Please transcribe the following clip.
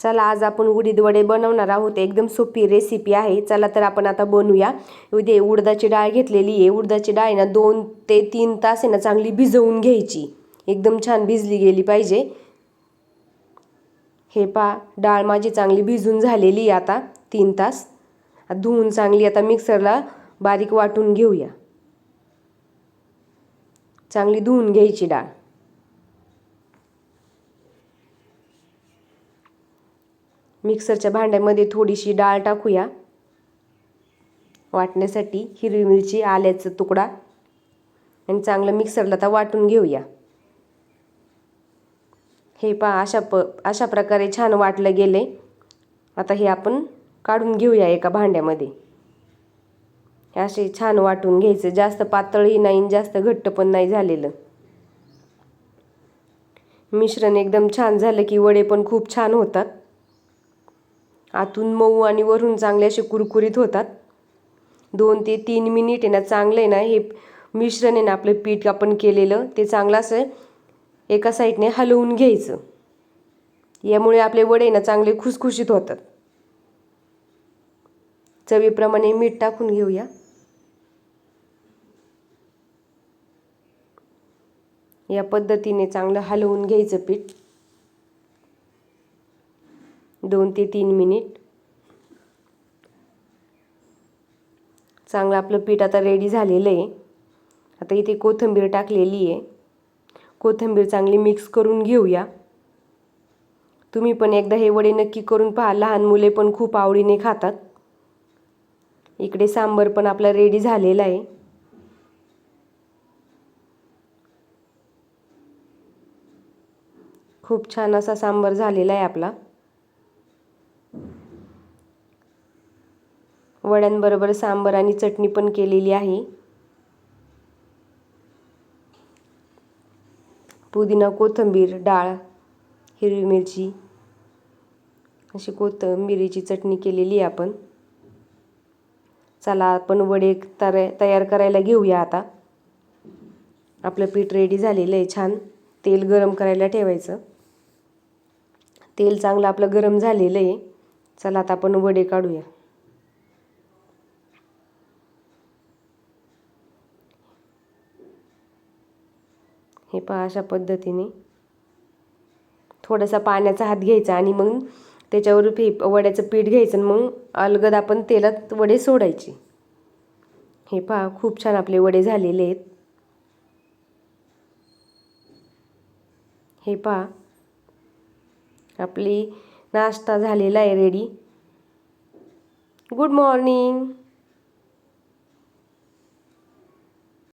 चला आज आपण उडीद वडे बनवणार आहोत. एकदम सोपी रेसिपी आहे. चला तर आपण आता बनवूया. उदे उडदाची डाळ घेतलेली आहे. उडदाची डाळ आहे ना दोन ते तीन तास आहे ना चांगली भिजवून घ्यायची. एकदम छान भिजली गेली पाहिजे. हे पा डाळ माझी चांगली भिजून झालेली आहे आता तीन तास. धुवून चांगली आता मिक्सरला बारीक वाटून घेऊया. चांगली धुवून घ्यायची डाळ. मिक्सरच्या भांड्यामध्ये थोडीशी डाळ टाकूया. वाटण्यासाठी हिरवी मिरची आल्याचा तुकडा आणि चांगलं मिक्सरला आता वाटून घेऊया. हे पहा अशा प अशा प्रकारे छान वाटलं गेले आता हे आपण काढून घेऊया एका भांड्यामध्ये. हे असे छान वाटून घ्यायचं. जास्त पातळही नाही जास्त घट्ट पण नाही झालेलं. मिश्रण एकदम छान झालं की वडे पण खूप छान होतात. आतून मऊ आणि वरून चांगले असे कुरकुरीत होतात. दोन ते तीन मिनिट आहे ना चांगलं आहे ना हे मिश्रण आहे ना आपलं पीठ आपण केलेलं ते चांगलं असं एका साईडने हलवून घ्यायचं. यामुळे आपले वडे ना चांगले खुसखुशीत होतात. चवीप्रमाणे मीठ टाकून घेऊया. या पद्धतीने चांगलं हलवून घ्यायचं पीठ. दोन ते तीन मिनिट. चांगलं आपलं पीठ आता रेडी झालेलं आहे. आता इथे कोथिंबीर टाकलेली आहे. कोथिंबीर चांगली मिक्स करून घेऊया. तुम्ही पण एकदा हे वडे नक्की करून पहा. लहान मुले पण खूप आवडीने खातात. इकडे सांबर पण आपला रेडी झालेला आहे. खूप छान असा सांबर झालेला आहे आपला. वड्यांबरोबर सांबर आणि चटणी पण केलेली आहे. पुदिना कोथिंबीर डाळ हिरवी मिरची अशी कोथिंबिरीची चटणी केलेली आहे आपण. चला आपण वडे तर तयार करायला घेऊया आता. आपलं पीठ रेडी झालेलं आहे छान. तेल गरम करायला ठेवायचं. तेल चांगलं आपलं गरम झालेलं आहे. चला आता आपण वडे काढूया. हे पहा अशा पद्धतीने. थोडासा पाण्याचा हात घ्यायचा आणि मग त्याच्यावर फे वड्याचं पीठ घ्यायचं आणि मग अलगद आपण तेलात वडे सोडायचे. हे पहा खूप छान आपले वडे झालेले आहेत. हे पहा आपली नाश्ता झालेला आहे रेडी गुड मॉर्निंग